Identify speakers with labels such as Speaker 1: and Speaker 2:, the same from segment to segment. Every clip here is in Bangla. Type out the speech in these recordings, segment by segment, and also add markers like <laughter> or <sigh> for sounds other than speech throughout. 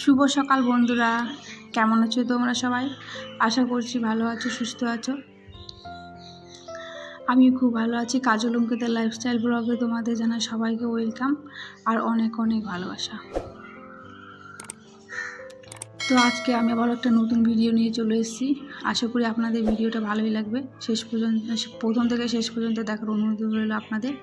Speaker 1: শুভ সকাল বন্ধুরা। কেমন আছো তোমরা সবাই? আশা করছি ভালো আছো, সুস্থ আছো। আমি খুব ভালো আছি। কাজল অঙ্কিতের লাইফস্টাইল ব্লগে তোমাদের জানা সবাইকে ওয়েলকাম আর অনেক অনেক ভালোবাসা। তো আজকে আমি আবার একটা নতুন ভিডিও নিয়ে চলে এসেছি। আশা করি আপনাদের ভিডিওটা ভালোই লাগবে। শেষ পর্যন্ত, প্রথম থেকে শেষ পর্যন্ত দেখার অনুরোধ রইল আপনাদের।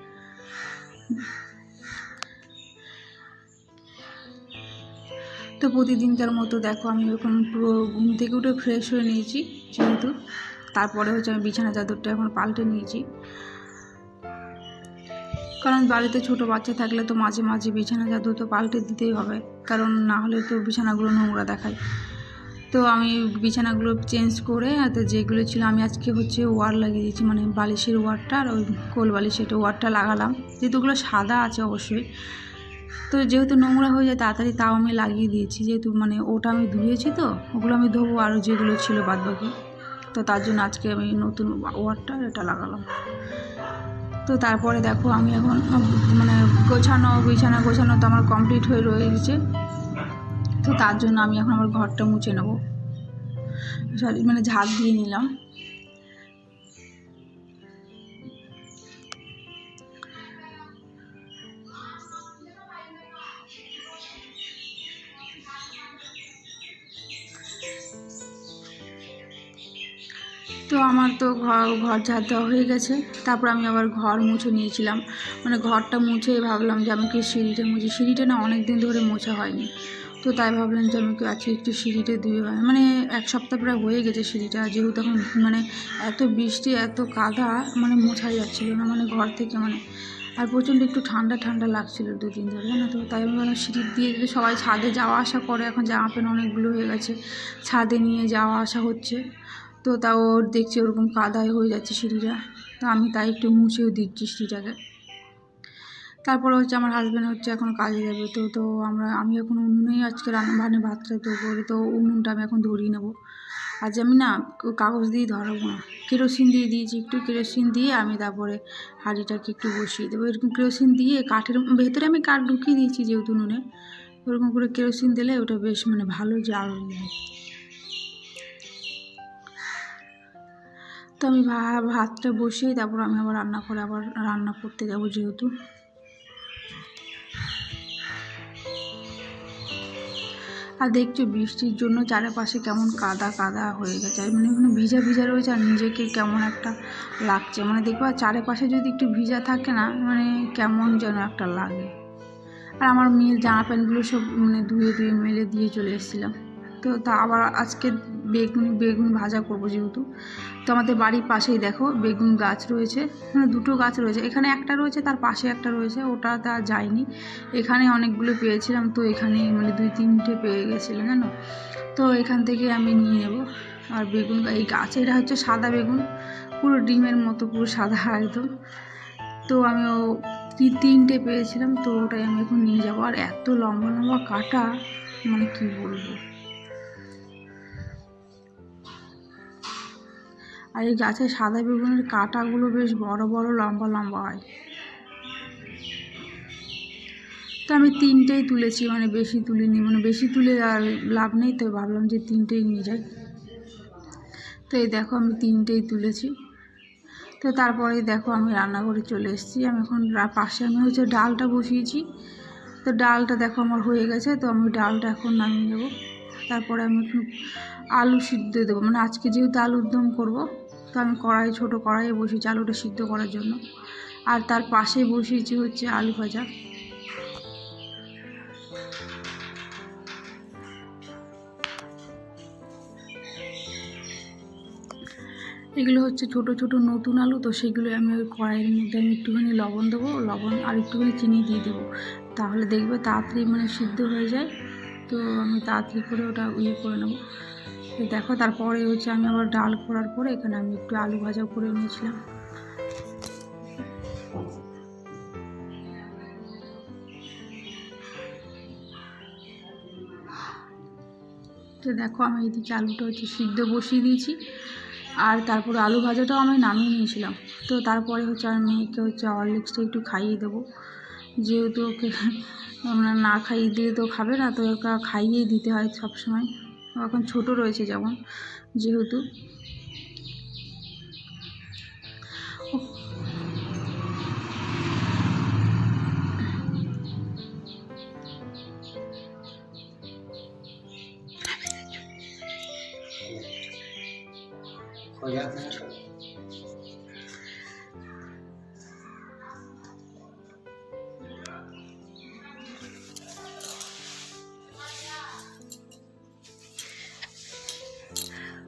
Speaker 1: তো প্রতিদিনকার মতো দেখো আমি এখন পুরো ঘুম থেকে উঠে ফ্রেশ হয়ে নিয়েছি, যেহেতু। তারপরে হচ্ছে আমি বিছানা চাদরটা এখন পাল্টে নিয়েছি। কারণ বাড়িতে ছোট বাচ্চা থাকলে তো মাঝে মাঝে বিছানা চাদর তো পাল্টে দিতেই হবে, কারণ না হলে তো বিছানাগুলো নোংরা দেখায়। তো আমি বিছানাগুলো চেঞ্জ করে তো যেগুলো ছিল, আমি আজকে হচ্ছে ওয়ার লাগিয়ে দিয়েছি মানে বালিশের ওয়ারটা আর ওই কোল বালিশের ওয়ারটা লাগালাম। যেহেতু ওগুলো সাদা আছে অবশ্যই তো যেহেতু নোংরা হয়ে যায়, তাড়াতাড়ি তাও আমি লাগিয়ে দিয়েছি। যেহেতু মানে ওটা আমি ধুয়েছি তো, ওগুলো আমি ধোবো। আরও যেগুলো ছিল বাদ বাকি। তো তার জন্য আজকে আমি নতুন ওয়ারটা এটা লাগালাম। তো তারপরে দেখো আমি এখন মানে গোছানো, বিছানা গোছানো তো আমার কমপ্লিট হয়ে রয়েছে। তো তার জন্য আমি এখন আমার ঘরটা মুছে নেব। সরি মানে ঝাঁপ দিয়ে নিলাম। তো আমার তো ঘর ঘর ঝাড় দেওয়া হয়ে গেছে। তারপর আমি আবার ঘর মুছে নিয়েছিলাম। মানে ঘরটা মুছে ভাবলাম যে আমি কি সিঁড়িটা মুছি? সিঁড়িটা না অনেক দিন ধরে মোছা হয়নি। তো তাই ভাবলাম যে আমি আজকে একটু সিঁড়িটা ধুয়ে হয় মানে এক সপ্তাহ প্রায় হয়ে গেছে সিঁড়িটা। যেহেতু এখন মানে এত বৃষ্টি, এত কাদা মানে মোছা যাচ্ছিল না মানে ঘর থেকে মানে। আর প্রচণ্ড একটু ঠান্ডা ঠান্ডা লাগছিল দুদিন ধরে, জানো তো? তাই আমি ভাবলাম সিঁড়ি দিয়ে যদি সবাই ছাদে যাওয়া আসা করে। এখন জামা প্যান্ট অনেকগুলো হয়ে গেছে। ছাদে নিয়ে যাওয়া আসা হচ্ছে। তো তাও ওর দেখছি ওরকম কাদায় হয়ে যাচ্ছে সিঁড়িটা। তো আমি তাই একটু মুছেও দিচ্ছি সিঁড়িটাকে। তারপরে হচ্ছে আমার হাজব্যান্ড হচ্ছে এখন কাজে যাবে। তো তো আমরা, আমি এখন উনুনেই আজকে রান্না মানে ভাতটা তো করি তো উনুনটা আমি এখন ধরিয়ে নেব। আজ আমি না কাগজ দিয়ে ধরাবো না। কেরোসিন দিয়ে দিয়েছি একটু, কেরোসিন দিয়ে আমি তারপরে হাঁড়িটাকে একটু বসিয়ে দেবো। এরকম কেরোসিন দিয়ে কাঠের ভেতরে আমি কাঠ ঢুকিয়ে দিয়েছি যেহেতু উনুনে। ওরকম করে কেরোসিন দিলে ওটা বেশ মানে ভালো জাল দেয় তো আমি ভাতটা বসিয়ে তারপর আমি আবার রান্না করে আবার রান্না করতে যাব যেহেতু। আর দেখছ বৃষ্টির জন্য চারিপাশে কেমন কাদা কাদা হয়ে গেছে। আর মানে ওখানে ভিজা ভিজা রয়েছে আর নিজেকে কেমন একটা লাগছে। মানে দেখবা চারিপাশে যদি একটু ভিজা থাকে না মানে কেমন যেন একটা লাগে। আর আমার মেয়ের জামা প্যান্টগুলো সব মানে ধুয়ে ধুয়ে মেলে দিয়ে চলে এসেছিলাম। তো তা আবার আজকে বেগুন বেগুন ভাজা করব যেহেতু। তো আমাদের বাড়ির পাশেই দেখো বেগুন গাছ রয়েছে। মানে দুটো গাছ রয়েছে। এখানে একটা রয়েছে, তার পাশে একটা রয়েছে। ওটা তা যায়নি। এখানে অনেকগুলো পেয়েছিলাম, তো এখানে মানে দুই তিনটে পেয়ে গেছিলাম, জানো? তো এখান থেকে আমি নিয়ে নেব। আর বেগুন এই গাছে এটা হচ্ছে সাদা বেগুন। পুরো ডিমের মতো, পুরো সাদা <laughs> একদম। তো আমি ও তিনটে পেয়েছিলাম, তো ওটাই আমি এখন নিয়ে যাব। আর এত লম্বা লম্বা কাটা মানে কী বলব? আর এই গাছের সাদা বেগুনের কাঁটাগুলো বেশ বড় বড়, লম্বা লম্বা হয়। তো আমি তিনটেই তুলেছি মানে বেশি তুলিনি মানে বেশি তুলে আর লাভ নেই, তো ভাবলাম যে তিনটেই নিয়ে যাই। তো এই দেখো আমি তিনটেই তুলেছি। তো তারপরে দেখো আমি রান্নাঘরে চলে এসেছি। আমি এখন পাশে আমি হচ্ছে ডালটা বসিয়েছি। তো ডালটা দেখো আমার হয়ে গেছে, তো আমি ডালটা এখন নামিয়ে দেবো তারপরে আমি একটু আলু সিদ্ধ দেবো মানে আজকে যেহেতু আলুর দম করব তো আমি কড়াই, ছোটো কড়াইয়ে বসিয়েছি আলুটা সিদ্ধ করার জন্য। আর তার পাশে বসিয়েছি হচ্ছে আলু ভাজা। এগুলো হচ্ছে ছোট ছোট নতুন আলু, তো সেগুলো আমি ওই কড়াইয়ের মধ্যে আমি একটুখানি লবণ দেবো। লবণ আর একটুখানি চিনি দিয়ে দেবো। তাহলে দেখবে তাড়াতাড়ি মানে সিদ্ধ হয়ে যায়। তো আমি তাড়াতাড়ি করে ওটা ইয়ে করে নেব। দেখো, তারপরে হচ্ছে আমি আবার ডাল করার পরে এখানে আমি একটু আলু ভাজা করে নিয়েছিলাম। তো দেখো, আমি এদিকে আলুটা হচ্ছে সিদ্ধ বসিয়ে দিয়েছি। আর তারপরে আলু ভাজাটাও আমি নামিয়ে নিয়েছিলাম। তো তারপরে হচ্ছে আমি মেয়েকে হচ্ছে হরলিক্সটা একটু খাইয়ে দেবো। যেহেতু ওকে আমরা না খাইয়ে দিলে তো খাবে না, তো ওকে খাইয়েই দিতে হয় সবসময়। এখন ছোটো রয়েছে যেমন যেহেতু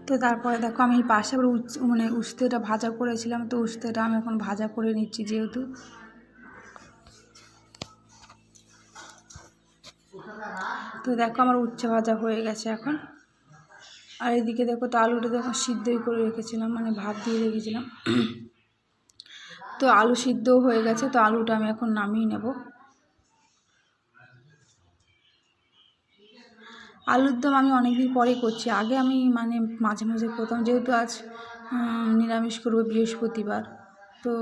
Speaker 1: তো তারপরে দেখো আমি পাশে আবার মানে উস্তেটা ভাজা করেছিলাম, তো উস্তেটা আমি এখন ভাজা করে নিচ্ছি যেহেতু। তো দেখো আমার উচ্ছে ভাজা হয়ে গেছে এখন। আর এদিকে দেখো তো আলুটা দেখো সিদ্ধই করে রেখেছিলাম মানে ভাত দিয়ে রেখেছিলাম। তো আলু সিদ্ধও হয়ে গেছে, তো আলুটা আমি এখন নামিয়ে নেব। আলুর দম আমি অনেক দিন পরে করছি। আগে আমি মানে মাঝে মাঝে করতাম, যেহেতু আজ নিরামিষ করব বৃহস্পতিবার। তো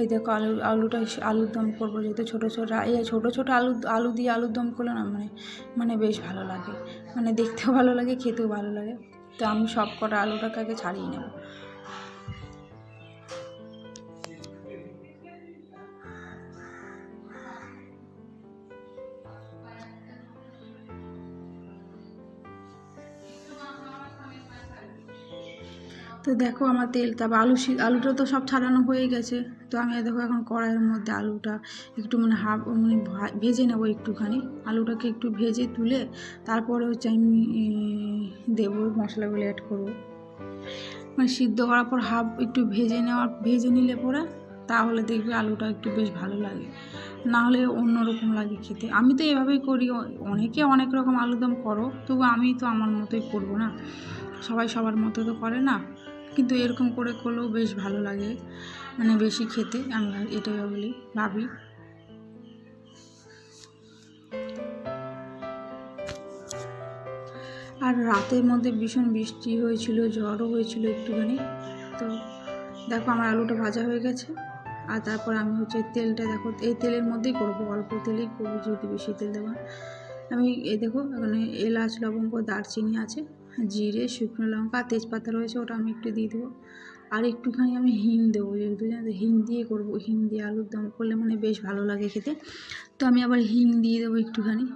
Speaker 1: এই দেখো আলু, আলুটা আলুর দম করব যেহেতু ছোটো ছোটো, এই ছোটো ছোটো আলু আলু দিয়ে আলুর দম করলে না মানে মানে বেশ ভালো লাগে। মানে দেখতেও ভালো লাগে, খেতেও ভালো লাগে। তো আমি সব কটা আলুটাকে আগে ছাড়িয়ে নেব। তো দেখো আমার তেল, তারপর আলু আলুটা তো সব ছাড়ানো হয়ে গেছে। তো আমি দেখো এখন কড়াইয়ের মধ্যে আলুটা একটু মানে হাফ মানে ভেজে নেব একটুখানি। আলুটাকে একটু ভেজে তুলে তারপরে হচ্ছে আমি দেবো মশলাগুলো অ্যাড করব। মানে সিদ্ধ করার পর হাফ একটু ভেজে নেওয়ার, ভেজে নিলে পরে তাহলে দেখবে আলুটা একটু বেশ ভালো লাগে। না হলে অন্যরকম লাগে খেতে। আমি তো এভাবেই করি। অনেকে অনেক রকম আলুদম করো, তবু আমি তো আমার মতোই করব না। সবাই সবার মতো তো করে না। কিন্তু এরকম করে করলেও বেশ ভালো লাগে। মানে বেশি খেতে আমি এটাই বলি, ভাবি। আর রাতের মধ্যে ভীষণ বৃষ্টি হয়েছিল, ঝড়ও হয়েছিল একটুখানি। তো দেখো আমার আলুটা ভাজা হয়ে গেছে। আর তারপর আমি হচ্ছে তেলটা দেখো, এই তেলের মধ্যেই করব, অল্প তেলেই করব, যেহেতু বেশি তেল দেবো আমি এই দেখো, এখানে এলাচ, লবঙ্গ, দারচিনি আছে। জিরে, শুকনো লঙ্কা, তেজপাতা রয়েছে, ওটা আমি একটু দিয়ে দেবো। আর একটুখানি আমি হিং দেবো, যেহেতু হিং দিয়ে করব। হিং দিয়ে আলুর দম করলে মানে বেশ ভালো লাগে খেতে। তো আমি আবার হিং দিয়ে দেবো একটুখানি।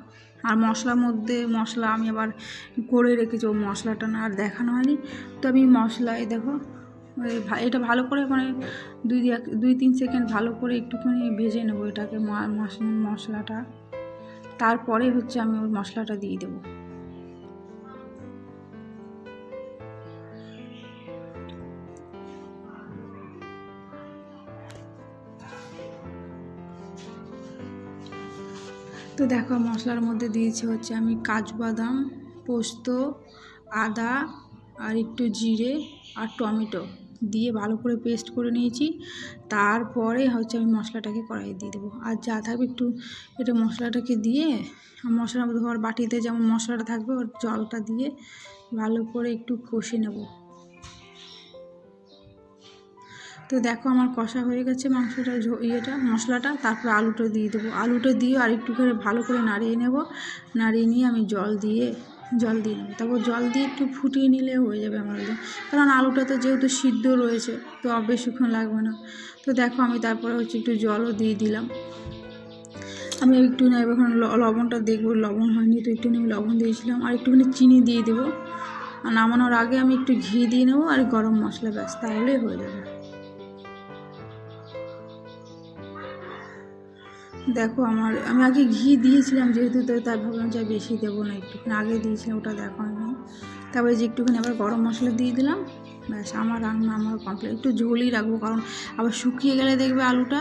Speaker 1: আর মশলার মধ্যে, মশলা আমি আবার করে রেখেছি, ও মশলাটা না আর দেখানো হয়নি। তো আমি মশলায় দেখো এটা ভালো করে মানে দুই দুই তিন সেকেন্ড ভালো করে একটুখানি ভেজে নেব এটাকে মশলাটা। তারপরে হচ্ছে আমি ওই মশলাটা দিয়ে দেবো। তো দেখো মশলার মধ্যে দিয়েছি হচ্ছে আমি কাজু বাদাম, পোস্ত, আদা, আর একটু জিরে আর টমেটো দিয়ে ভালো করে পেস্ট করে নিয়েছি। তারপরে হচ্ছে আমি মশলাটাকে কড়াইয়ে দিয়ে দেবো। আর যা থাকবে একটু এটা মশলাটাকে দিয়ে মশলার মধ্যে ধর বাটিতে যেমন মশলাটা থাকবে, ওর জলটা দিয়ে ভালো করে একটু কষে নেব। তো দেখো আমার কষা হয়ে গেছে মাংসটা ইয়েটা, মশলাটা, তারপর আলুটা দিয়ে দেবো। আলুটা দিয়ে আর একটু করে ভালো করে নাড়িয়ে নেব। নাড়িয়ে নিয়ে আমি জল দিয়ে জল দিয়ে নেব। তারপর জল দিয়ে একটু ফুটিয়ে নিলে হয়ে যাবে আমার কারণ আলুটা তো যেহেতু সিদ্ধ রয়েছে, তো বেশিক্ষণ লাগবে না। তো দেখো আমি তারপরে হচ্ছে একটু জলও দিয়ে দিলাম। আমি একটু না এখন লবণটা দেখব, লবণ হয়নি তো একটু আমি লবণ দিয়েছিলাম। আর একটুখানি চিনি দিয়ে দেবো। আর নামানোর আগে আমি একটু ঘি দিয়ে নেব আর গরম মশলা ব্যাস তাহলেই হয়ে যাবে। দেখো আমার, আমি আগে ঘি দিয়েছিলাম যেহেতু, তো তাই ভাবলাম যে বেশি দেবো না, একটুখানি আগে দিয়েছিলাম, ওটা দেখো আমি। তারপরে যে একটুখানি আবার গরম মশলা দিয়ে দিলাম, ব্যাস আমার রান্না আমার কমপ্লিট একটু ঝোলই রাখব, কারণ আবার শুকিয়ে গেলে দেখবে আলুটা,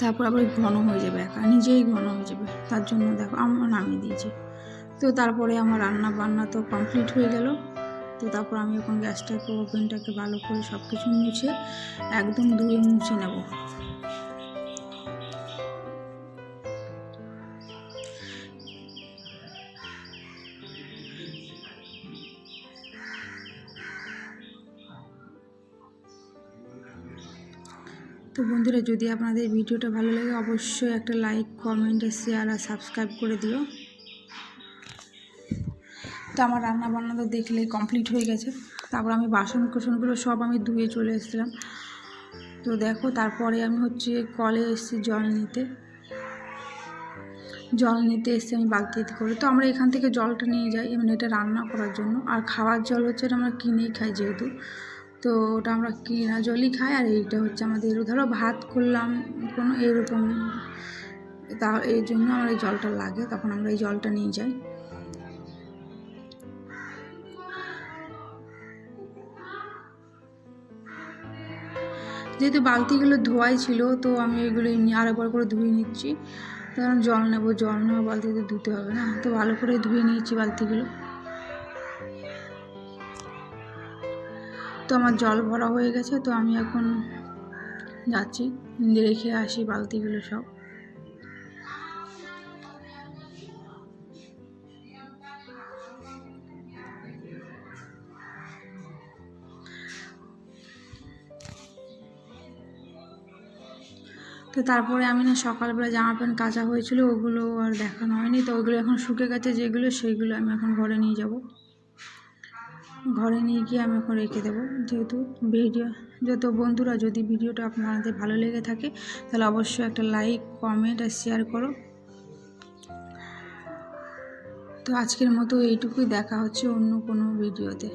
Speaker 1: তারপর আবার ঘন হয়ে যাবে একা, নিজেই ঘন হয়ে যাবে, তার জন্য দেখো আমার নামিয়ে দিয়েছি। তো তারপরে আমার রান্না বান্না তো কমপ্লিট হয়ে গেল, তো তারপর আমি এখন গ্যাসটাকে, ওভেনটাকে ভালো করে সব কিছু মুছে, একদম ধুয়ে মুছে নেব। বন্ধুরা, যদি আপনাদের ভিডিওটা ভালো লাগে, অবশ্যই একটা লাইক কমেন্ট শেয়ার আর সাবস্ক্রাইব করে দিও। তো আমার রান্না বান্না তো দেখলে কমপ্লিট হয়ে গেছে। তারপর আমি বাসন কোসনগুলো সব আমি ধুয়ে চলে এসেছিলাম। তো দেখো, তারপরে আমি হচ্ছে কলে এসেছি জল নিতে। জল নিতে এসে আমি বালতিতে করে, তো আমরা এখান থেকে জলটা নিয়ে যাই মানে এটা রান্না করার জন্য। আর খাওয়ার জল হচ্ছে আমরা কিনেই খাই যেহেতু। তো ওটা আমরা কিনা জলই খাই, আর এইটা হচ্ছে আমাদের, ধরো ভাত করলাম কোনো এরকম, তা এই জন্য আমার এই জলটা লাগে, তখন আমরা এই জলটা নিয়ে যাই। যেহেতু বালতিগুলো ধোয়াই ছিল, তো আমি এগুলো এমনি আরেকবার করে ধুয়ে নিচ্ছি। কারণ জল নেব, জল নেওয়া বালতিতে ধুতে হবে না, তো ভালো করে ধুয়ে নিয়েছি বালতিগুলো। তো আমার জল ভরা হয়ে গেছে, তো আমি এখন যাচ্ছি। রেখে আসি, বালতিগুলো সব। তো তারপরে আমি না সকালবেলা জামা প্যান্ট কাচা হয়েছিল, ওগুলো আর দেখানো হয়নি। তো ওগুলো এখন শুকে গেছে, যেগুলো সেইগুলো আমি এখন ঘরে নিয়ে যাব। ঘরে নিয়ে গিয়ে আমি এখন রেখে দেবো। যেহেতু ভিডিও যত বন্ধুরা যদি ভিডিওটা আপনাদের ভালো লেগে থাকে, তাহলে অবশ্যই একটা লাইক কমেন্ট আর শেয়ার করো। তো আজকের মতো এইটুকুই, দেখা হচ্ছে অন্য কোনো ভিডিওতে